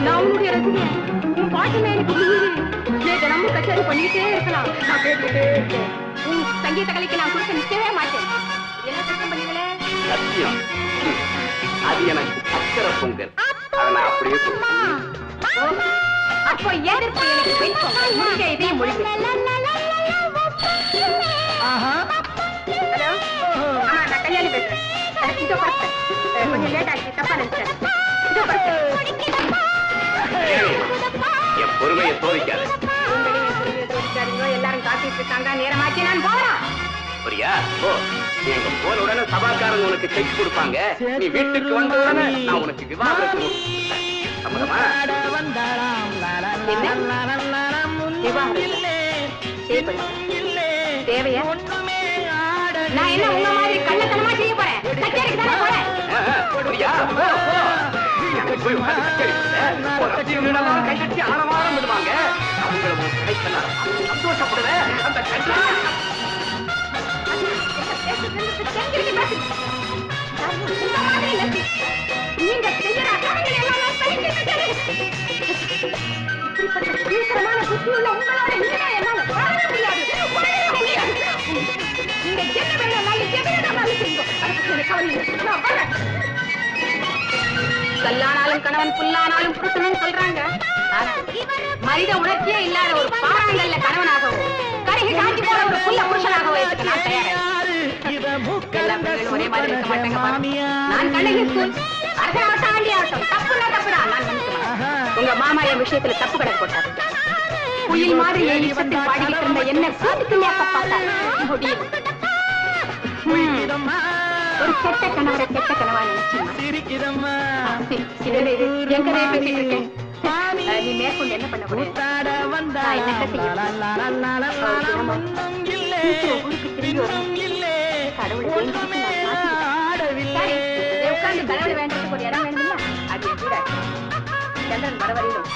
நான் உன்னுடைய ரசிகன் உன் பாட்டு மேல எனக்கு உயிரு நீ தினமும் கச்சேரி பண்ணிக்கிட்டே இருக்கலாம் நான் கேட்டுக்கிட்டே இருக்கேன் உன் சங்கீத கலைக்கு நான் கொடுக்க நிக்கவே மாட்டேன் என்ன சத்தம் பண்ணீங்களே சத்தியம். அது எனக்கு சக்கரை பொங்கல் அதை நான் அப்படியே அப்போ எதிர்ப்பு எனக்கு பெண் பொங்கல் முடிஞ்ச இதையும் முடிவு ஹலோ ஆமா நான் கல்யாணி பேசுறேன் கொஞ்சம் லேட் ஆச்சு தப்பா நினைச்சேன் இருக்காங்க நேரமாச்சு நான் போறேன். ஓ நீ எங்க போன உடனே சபாக்காரங்க உனக்கு செக் கொடுப்பாங்க. நீ வீட்டுக்கு வந்த உடனே நான் உனக்கு விவாகரத்து கொடுப்பேன். சம்மதமா? தேவையா? நான் என்ன உங்க மாதிரி கள்ளத்தனமா செய்ய போறேன்? கச்சேரிக்கு தானே போறேன்? ஆ, ஆ, சரியா போ, போ. அங்க போய் உட்கார்ந்து கச்சேரி பண்ணு. ஒரு ரசிகர்களெல்லாம் கை தட்டி ஆரவாரம் விடுவாங்க. அவங்கள சந்தோஷப்படுவேன் தீவிரமான உங்களோட நீங்க என்னால முடியாது. முடியாது. நீங்க என்ன வேணாலும் எது வேணாலும் கவலை நான் வரேன். கல்லானாலும் கணவன் புல்லானாலும் புருஷனும் சொல்றாங்க. மனித உணர்ச்சியே இல்லாத ஒரு பாறாங்கல்ல கணவனாகவும் கருகி காஞ்சி போற ஒரு புல்ல புருஷனாகவும் நான் ஒரே மாதிரி இருக்க மாட்டாங்க நான் கண்ணகி ஸ்கூல் ஆண்டி ஆகட்டும் தப்புனா தப்புதான். நான் உங்க மாமா என் விஷயத்துல தப்பு கணக்கு போட்டாரு. குயில் மாதிரி இஷ்டத்தில் பாடிக்கிட்டு இருந்த என்ன கூட்டுக்கு பார்த்தாரு. முடியும் ம். ஒரு கெட்ட கணவரை கெட்ட கனவா பேசிட்டு இருக்கேன். அஹ், நீ மேற்கொண்டு என்ன பண்ண வரணும். கடவுளை உட்கார்ந்து கடவுளை வேண்டறதுக்கு ஒரு இடம் சந்திரன் வர வரையிலும்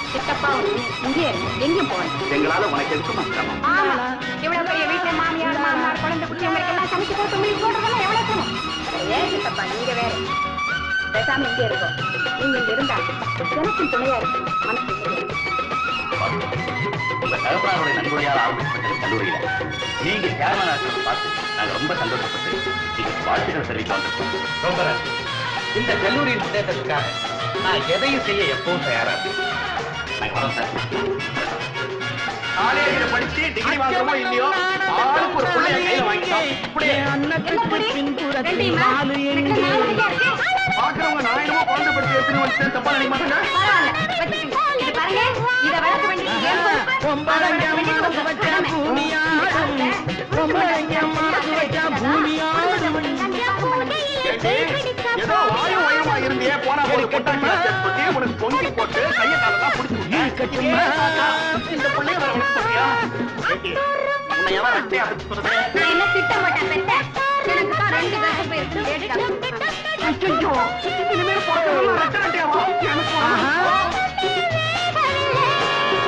நீ இங்கே. எங்கேயும் போகணும் எங்களால உனக்கு எதுக்குமா இவ்வளவு பெரிய வீட்டுல மாமியார் மாமனார் குழந்தை குட்டி உங்களுக்கு எல்லாம் சமைச்சு போட்டு உங்களுக்கு போடுறதெல்லாம் எவ்வளவு சிரமம் ஏன் சித்தப்பா நீங்க வேற. பேசாம இங்கே இருக்கோம் நீங்க இங்க இருந்தா எனக்கும் துணையா இருக்கு. மனசு. உங்க தகப்பனாருடைய நன்கொடையால் ஆரம்பிக்கப்பட்ட கல்லூரியில. நீங்க சேர்மனா பார்த்து நாங்க ரொம்ப சந்தோஷப்பட்டு நீங்க வாழ்த்துக்கள் தெரிவிக்க வந்திருக்கோம் ரொம்ப நன்றி. இந்த கல்லூரியின் முன்னேற்றத்துக்காக நான் எதையும் செய்ய எப்பவும் தயாரா காலேஜில் படிச்சு டிகிரி இல்லையோ ஆளுக்கு ஒரு கையில வாங்கிட்டோம் இப்படியே. பாக்குறவங்க நான் என்னமோ குழந்தை எடுத்துன்னு வந்து தப்பா நினைக்க மாட்டாங்க. ஏதோ இருந்தியே போனா போது கொட்டாக்கி பத்தி உனக்கு பொங்கி போட்டு கைய காலெல்லாம் புடிச்சு விட்டேன். இந்த பிள்ளைய வர உனக்கு சொல்றியா ஏண்டி, உன்னை எவன் ரெட்டையா பத்தி சொல்றது நான் என்ன திட்ட மாட்டேன், பெத்த. எனக்கு தான் ரெண்டு கர்ப்பப்பை இருக்கு. கேட்டுட்டாங்க. ஐயோ, இனிமேல் பிறக்கிறவங்க ரெட்டை ரெட்டையாவா? எனக்கு ஒரு-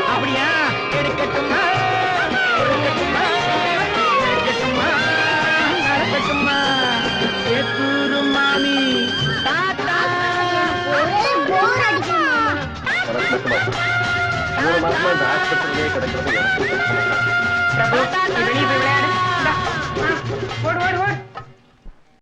அப்படியா எடுக்கட்டுமா எடுக்கட்டுமா எடுக்கட்டுமா நடக்கட்டுமா ஏத்தூரு மாமி தாத்தா ஒரே நீ வெளியே போய் விளையாடு. இந்தா. ஆ, ஓடு,